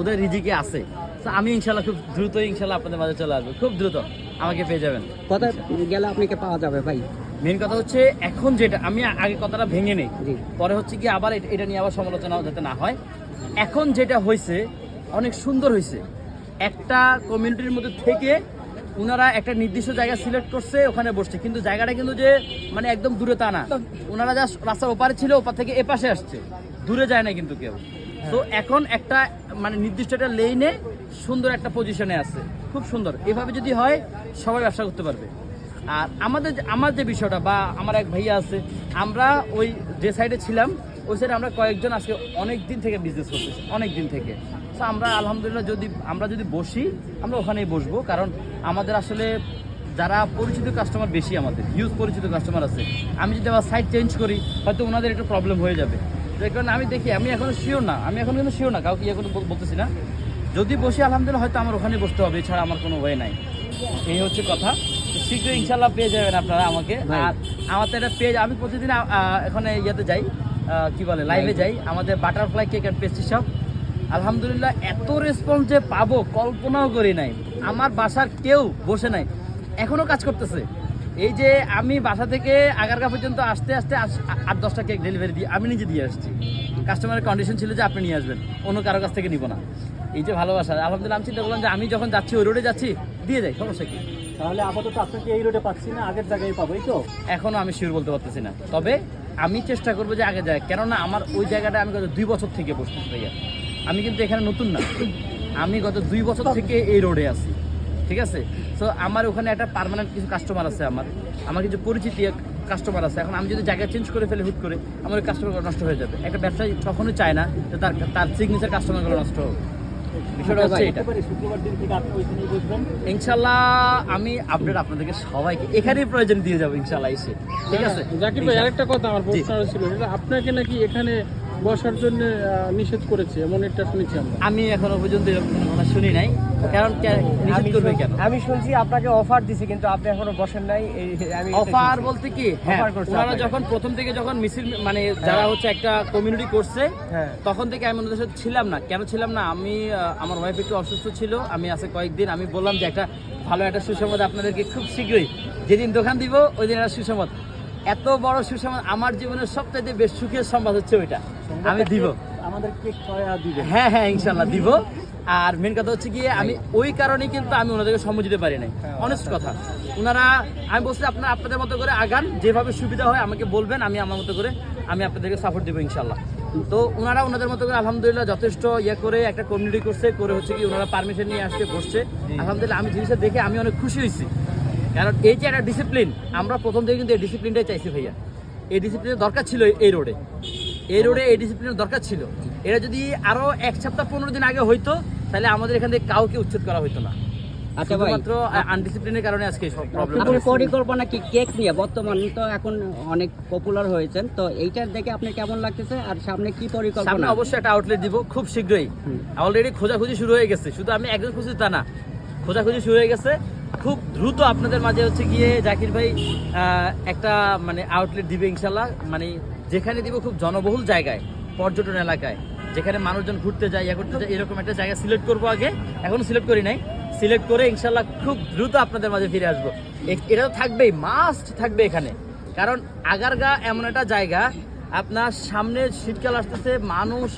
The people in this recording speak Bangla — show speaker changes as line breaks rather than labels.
ওদের রিজিকে আছে। তো আমি ইনশাল্লাহ খুব দ্রুত ইনশাল্লাহ আপনাদের মাঝে চলে আসব। খুব দ্রুত আমাকে পেয়ে যাবেন।
কোথায় গেলে আপনাকে পাওয়া যাবে ভাই?
মেন কথা হচ্ছে এখন যেটা আমি আগে কথাটা ভেঙে নেই। পরে হচ্ছে কি আবার এটা- এটা নিয়ে আবার সমালোচনা যাতে না হয়। এখন যেটা হয়েছে অনেক সুন্দর হয়েছে। একটা কমিউনিটির মধ্যে থেকে ওনারা একটা নির্দিষ্ট জায়গা সিলেক্ট করছে ওখানে বসছে। কিন্তু জায়গাটা কিন্তু যে মানে একদম দূরে তা না। ওনারা যা রাস্তার ওপারে ছিল ওপার থেকে এপাশে আসছে। দূরে যায় না কিন্তু কেউ। তো এখন একটা মানে নির্দিষ্ট একটা লেনে সুন্দর একটা পজিশনে আছে। খুব সুন্দর। এভাবে যদি হয়, সবাই ব্যবসা করতে পারবে। আর আমাদের আমার যে বিষয়টা বা আমার এক ভাইয়া আছে, আমরা ওই যে সাইডে ছিলাম, ওই সাইডে আমরা কয়েকজন আজকে অনেক দিন থেকে বিজনেস করতেছি, অনেক দিন থেকে। তো আমরা আলহামদুলিল্লাহ যদি, আমরা যদি বসি, আমরা ওখানেই বসবো। কারণ আমাদের আসলে যারা পরিচিত কাস্টমার বেশি আমাদের হিউজ পরিচিত কাস্টমার আছে। আমি যদি আবার সাইড চেঞ্জ করি, হয়তো ওনাদের একটু প্রবলেম হয়ে যাবে। কারণে আমি দেখি আমি এখনও শিওর না আমি এখন কিন্তু শিওর না কাউকে ইয়ে করে বলতেছি না। যদি বসি আলহামদুলিল্লাহ হয়তো আমার ওখানে বসতে হবে এছাড়া আমার কোনো ওয়ে নাই। এই হচ্ছে কথা। শীঘ্রই ইনশাল্লাহ পেয়ে যাবেন আপনারা আমাকে। আর আমার তো একটা পেজ আমি প্রতিদিন এখানে ইয়েতে যাই কি বলে লাইভে যাই। আমাদের butterfly cake and pastry shop আলহামদুলিল্লাহ এত রেসপন্স যে পাবো কল্পনাও করি নাই। আমার বাসার কেউ বসে নাই। এখনও কাজ করতেছে। এই যে আমি বাসা থেকে আগারগা পর্যন্ত আসতে আসতে আস- আট দশটা কেক ডেলিভারি দিই আমি নিজে দিয়ে আসছি। কাস্টমারের কন্ডিশন ছিল যে আপনি নিয়ে আসবেন অন্য কারও কাছ থেকে নিব না। এই যে ভালোবাসা আলহামদুলিল্লাহ আমি চিন্তা করলাম যে আমি যখন যাচ্ছি ওই রোডে যাচ্ছি দিয়ে যাই সমস্যা কি?
তাহলে আপাতত আপনাকে এই রোডে পাচ্ছি না আগের জায়গায় পাবো এই তো?
এখনও আমি শিওর বলতে পারতেছি না। তবে আমি চেষ্টা করব যে আগে যায় কেননা আমার ওই জায়গাটা আমি গত দুই বছর থেকে বসতেছি ভাইয়া। আমি কিন্তু এখানে নতুন না। আমি গত দুই বছর থেকে এই রোডে আছি। ঠিক আছে? তো আমার ওখানে একটা পার্মানেন্ট কিছু কাস্টমার আছে আমার। আমার কিছু পরিচিতি কাস্টমার আছে। এখন আমি যদি জায়গা চেঞ্জ করে ফেলে হুট করে আমার ওই কাস্টমারগুলো নষ্ট হয়ে যাবে। একটা ব্যবসায়ী কখনোই চায় না যে তার তার সিগনেচার কাস্টমারগুলো নষ্ট হোক। বিষয়টা হচ্ছে এটা। ইনশাল্লাহ আমি আপডেট আপনাদেরকে সবাইকে এখানেই প্রয়োজন দিয়ে যাব ইনশাল্লাহ এসে। ঠিক আছে?
জাকির ভাই আরেকটা কথা আমার প্রশ্ন ছিল আপনাকে নাকি এখানে বসার জন্য নিষেধ করেছে এমন একটা শুনেছি আমরা।
আমি এখনও পর্যন্ত এরকম কথা শুনি নাই। কারণ নিষেধ করবে কেন?
আমি শুনছি আপনাকে অফার দিছে কিন্তু আপনি এখনও বসেন নাই। আমি
অফার বলতে কি? হ্যাঁ ওনারা যখন প্রথম থেকে যখন মিছিল মানে যারা হচ্ছে একটা কমিউনিটি করছে
হ্যাঁ।
তখন থেকে আমি ওনাদের সাথে ছিলাম না। কেন ছিলাম না? আমি আমার ওয়াইফ একটু অসুস্থ ছিল। আমি আছে কয়েকদিন আমি বললাম যে একটা ভালো একটা সুসংবাদ আপনাদেরকে খুব শীঘ্রই। যেদিন দোকান দিব ওই দিন একটা সুসংবাদ। এত বড় সুসংবাদ আমার জীবনের সবচাইতে বেশ সুখের সংবাদ হচ্ছে ওইটা। আমি দিব।
আমাদের কেক
হ্যাঁ হ্যাঁ ইনশাল্লাহ দিব। আর মেন কথা হচ্ছে গিয়ে আমি ওই কারণেই কিন্তু আমি ওনাদেরকে সময় দিতে পারি নাই। অনেস্ট কথা। ওনারা আমি বলছি আপনারা আপনাদের মতো করে আগান। যেভাবে সুবিধা হয় আমাকে বলবেন আমি আমার মতো করে আমি আপনাদেরকে সাপোর্ট দেবো ইনশাল্লাহ। তো ওনারা ওনাদের মতো করে আলহামদুলিল্লাহ যথেষ্ট ইয়ে করে একটা কমিউনিটি করছে। করে হচ্ছে কি ওনারা পারমিশন নিয়ে আসতে বসছে। আলহামদুলিল্লাহ আমি জিনিসটা দেখে আমি অনেক খুশি হয়েছি। কারণ এই যে একটা ডিসিপ্লিন আমরা প্রথম থেকে কিন্তু এই ডিসিপ্লিনটাই চাইছি ভাইয়া। এই ডিসিপ্লিনের দরকার ছিল এই রোডে এই রোডে এই ডিসিপ্লিনের দরকার ছিল। এটা যদি আরও এক সপ্তাহ পনেরো দিন আগে হইতো তাহলে আমাদের এখান থেকে কাউকে উচ্ছেদ করা হইতো না।
আচ্ছা ভাই
আনডিসিপ্লিনের কারণে আজকে সব প্রবলেম
আপনার পরিকল্পনা কি কেক নিয়ে? বর্তমানে তো এখন অনেক পপুলার হয়েছেন তো এইটার দেখে আপনার কেমন লাগতেছে? আর সামনে কি
সামনে
পরিকল্পনা
অবশ্যই একটা আউটলেট দিব খুব শীঘ্রই।
হুম।
অলরেডি খোঁজাখুঁজি শুরু হয়ে গেছে। শুধু আমি একজন খুঁজি তা না। খোঁজাখুঁজি শুরু হয়ে গেছে। খুব দ্রুত আপনাদের মাঝে হচ্ছে গিয়ে জাকির ভাই একটা মানে আউটলেট দিবে ইনশাল্লাহ মানে যেখানে দিব খুব জনবহুল জায়গায়, পর্যটন এলাকায়। যেখানে মানুষজন ঘুরতে যায়, ইয়া করতে যায়, এরকম একটা জায়গা সিলেক্ট করব আগে। এখনও সিলেক্ট করি নাই। সিলেক্ট করে ইনশাল্লাহ খুব দ্রুত আপনাদের মাঝে ফিরে আসব। এটা তো থাকবেই মাস্ট থাকবে এখানে। কারণ আগারগা এমন একটা জায়গা, আপনার সামনে শীতকাল আসতেছে, মানুষ